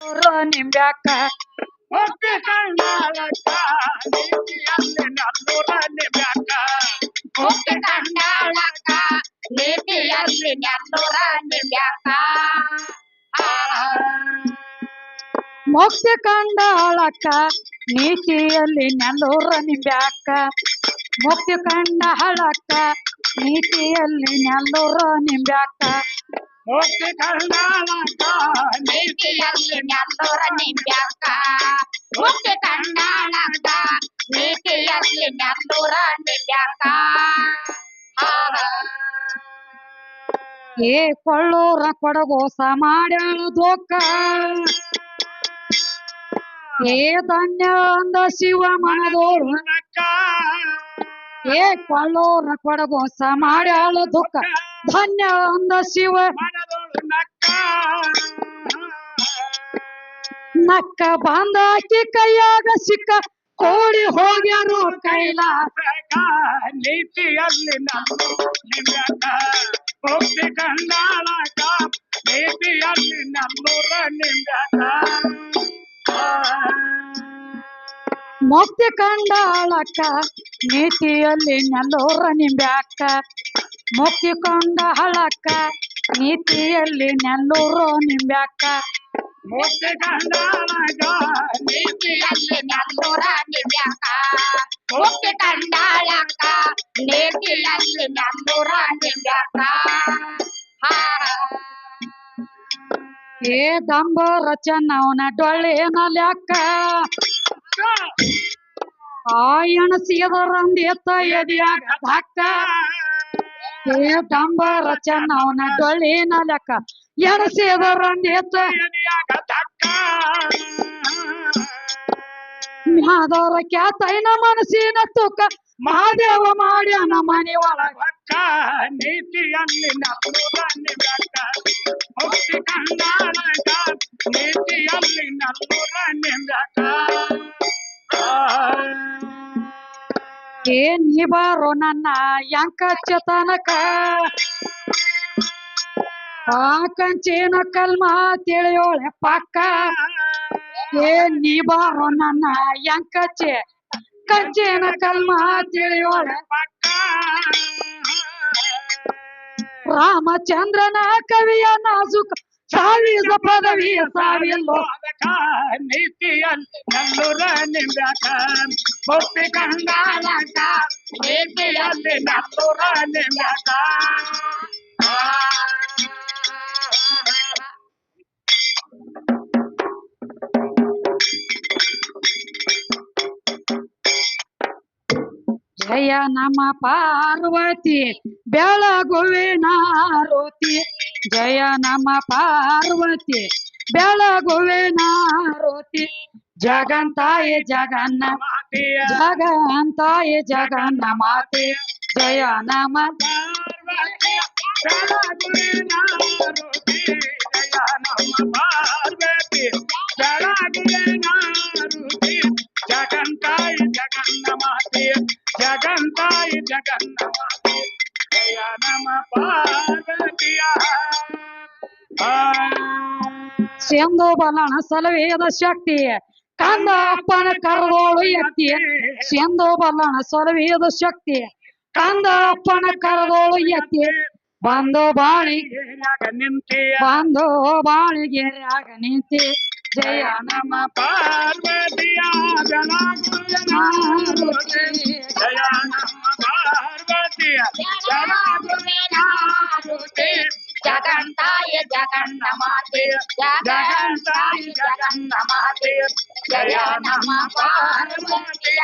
ನಿಂಬ್ಯಾಕ ಒಪ್ಪಿ ಕಂಡಾಳಕ್ಕ ನೀತಿಯಲ್ಲಿ ನಲ್ಲೂರ ನಿಮ್ಯಾಕ ಹುಟ್ಟಿ ಕಂಡಾಳಕ್ಕ ನೀತಿಯಲ್ಲಿ ನೆಲ್ಲೂರ ನಿಮ್ಯಾಕ ಮುಕ್ತಿ ಕಂಡಾಳಕ್ಕ ನೀತಿಯಲ್ಲಿ ನೆಲ್ಲೂರ ನಿಂಬ್ಯಾಕ ಮುಕ್ತಿ ಕಂಡಾಳಕ್ಕ ನೀತಿಯಲ್ಲಿ ನೆಲ್ಲೂರ ನಿಂಬ್ಯಾಕ ಒಪ್ಪಿ ಕಂಡಾಳಕ್ಕ ನೀತಿಯಲ್ಲಿ ನೆಲ್ಲೂರ ನಿಮ್ಯಾಕ ಹುಟ್ಟಿ ಕಂಡಾಳಕ್ಕ ನೀತಿಯಲ್ಲಿ ನೆಲ್ಲೂರ ನಿಮ್ಯಾಕ ಏ ಕೊಳ್ಳೂರ ಕೊಡಗೋಸ ಮಾಡ್ಯಾಳ ದೋಕ ಏ ಧನ್ಯ ಅಂದ ಶಿವ ಮನದೋರು. ಏ ಕೊಳ್ಳೂರ ಕೊಡಗೋಸ ಮಾಡ್ಯಾಳ ದುಃಖ. ಧನ್ಯ ಅಂದ ಶಿವ ನಕ್ಕ. ನಕ್ಕ ಬಂದಾಕಿ ಕೈಯಾಗ ಸಿಕ್ಕ ಕೋಡಿ ಹೋಗ್ಯಾರು ಕೈಲಾಸ ನೀತಿಯಲ್ಲಿ ಒಪ್ಪಿ ಕಂಡಾಳಕ್ಕ ನೀತಿಯಲ್ಲಿ ನಲ್ಲೂರ ನಿಂದ ಮುಕ್ತಿ ಕಂಡಾಳಕ್ಕ ನೀತಿಯಲ್ಲಿ ನೆಲ್ಲೂರ ನಿಂಬ್ಯಾಕ ಮುಕ್ತಿ ಹಳಕ್ಕ ನೀತಿಯಲ್ಲಿ ನೆಲ್ಲೂರು ನಿಂಬ್ಯಾಕ. ಒಪ್ಪಿ ಹಳಗ ನೀತಿಯಲ್ಲಿ ನೆಲ್ಲೂರ ನಿಂಬ್ಯಾಕ. ಹುಟ್ಟಿ ಹಳಕ್ಕ ನೀತಿಯಲ್ಲಿ ನೆಲ್ಲೂರ ನಿಂಬ್ಯಾಕ. ಏ ದಂಬರ ಚೆನ್ನವನ ಡೊಳ್ಳಿನ ಲೆಕ್ಕ ಆಯಣ ಸೀದರಂದೇತ ಎದಿಯಾಗ ಧಕ್ಕ. ಏ ದಂಬರ ಚೆನ್ನವನ ಡೊಳ್ಳಿನ ಲೆಕ್ಕ. ಎದೆಯಾಗ ಧಕ್ಕ ಮಾದವರ ಕ್ಯಾತೈನ ಮನಸ್ಸಿನ ತುಕ. ಮಹಾದೇವ ಮಾಡ್ಯಾನ ಮನೆ ಒಳಗ. ನೀತಿಯಲ್ಲಿ ಒಪ್ಪಿ ಕಂಡಾಳಕ್ಕ ನೀತಿಯಲ್ಲಿ ನಲ್ಲೂರ ನಿಮ್ಯಾಕ ಏ ಬಾರೋ ನನ್ನ ಯಾಂಕ ತನಕ ಆ ಕಂಚಿನ ಕಲ್ಮ ತಿಳಿಯೋಳೆ ಪಕ್ಕ. ಏನ್ ಬಾರೋ ನನ್ನ ಯಂಕಚ್ಚೆ ಕಂಚಿನ ಕಲ್ಮ ತಿಳಿಯೋಳೆ ಪಕ್ಕ. ರಾಮಚಂದ್ರನ ಕವಿಯ ನಾಜುಕ, ಸಾವಿರ ಪದವಿಯ ಸಾವಿಲ್ಲೋ. ಅದಕ್ಕ ನೀತಿಯಲ್ಲಿ ನಲ್ಲೂರ ನಿಮ್ಯಾಕ ಒಪ್ಪಿ ಕಂಡಾಳಕ್ಕ ನೀತಿಯಲ್ಲಿ ನಲ್ಲೂರ ನಿಮ್ಯಾಕ ಜಯ ನಮ್ಮ ಪಾರ್ವತಿ ಬೆಳಗುವಿನ ರುತಿ ಜಯ ನಮ್ಮ ಪಾರ್ವತಿ ಬೆಳಗುವಿನ ರುತಿ ಜಗಂತಾಯ ಜಗನ್ನ ಮಾತೆಯ ಜಗಂತಾಯ ಜಗನ್ನ ಮಾತೆ ಜಯ ನಮ ಪಾರ್ವತಿಯ ಬೆಳಗುವಿನ ರುಚಿ ಜಯ ನಮ್ಮ ಪಾರ್ವತಿ ಬೆಳಗುವಿನ ರುಚಿ ಜಗಂತಾಯಿ ಜಗನ್ನ ಮಾತೆ ಜಗಂತಾಯಿ ಜಗನ್ನ ಮಾತೆ ಜಯ ನಮ ಪಾರ್ವತಿಯ ಆ ಸಿಂಧು ಬಲನ ಸಲವೇದ ಶಕ್ತಿ. ಕಂದ ಅಪ್ಪನ ಕರದೋಳು ಎತ್ತಿ. ಸೇಂದೋ ಬಲನ ಸಲವೇದ ಶಕ್ತಿ. ಕಂದ ಅಪ್ಪನ ಕರದೋಳು ಎತ್ತಿ. ಬಂದೋ ಬಾಳಿಗೆ ನಿಂತಿ ಬಂದೋ ಬಂದು ಬಾಳಿಗೆ ಆಗ ನಿಂತಿ. ಜಯ ನಮ ಪಾರ್ವತಿಯ ಜಯ ನಮ್ಮ ಪಾರ್ವತಿಯ జగన్నాయ జగన్నమాతే జగన్నాయ జగన్నమాతే జయ నమ పార్వతి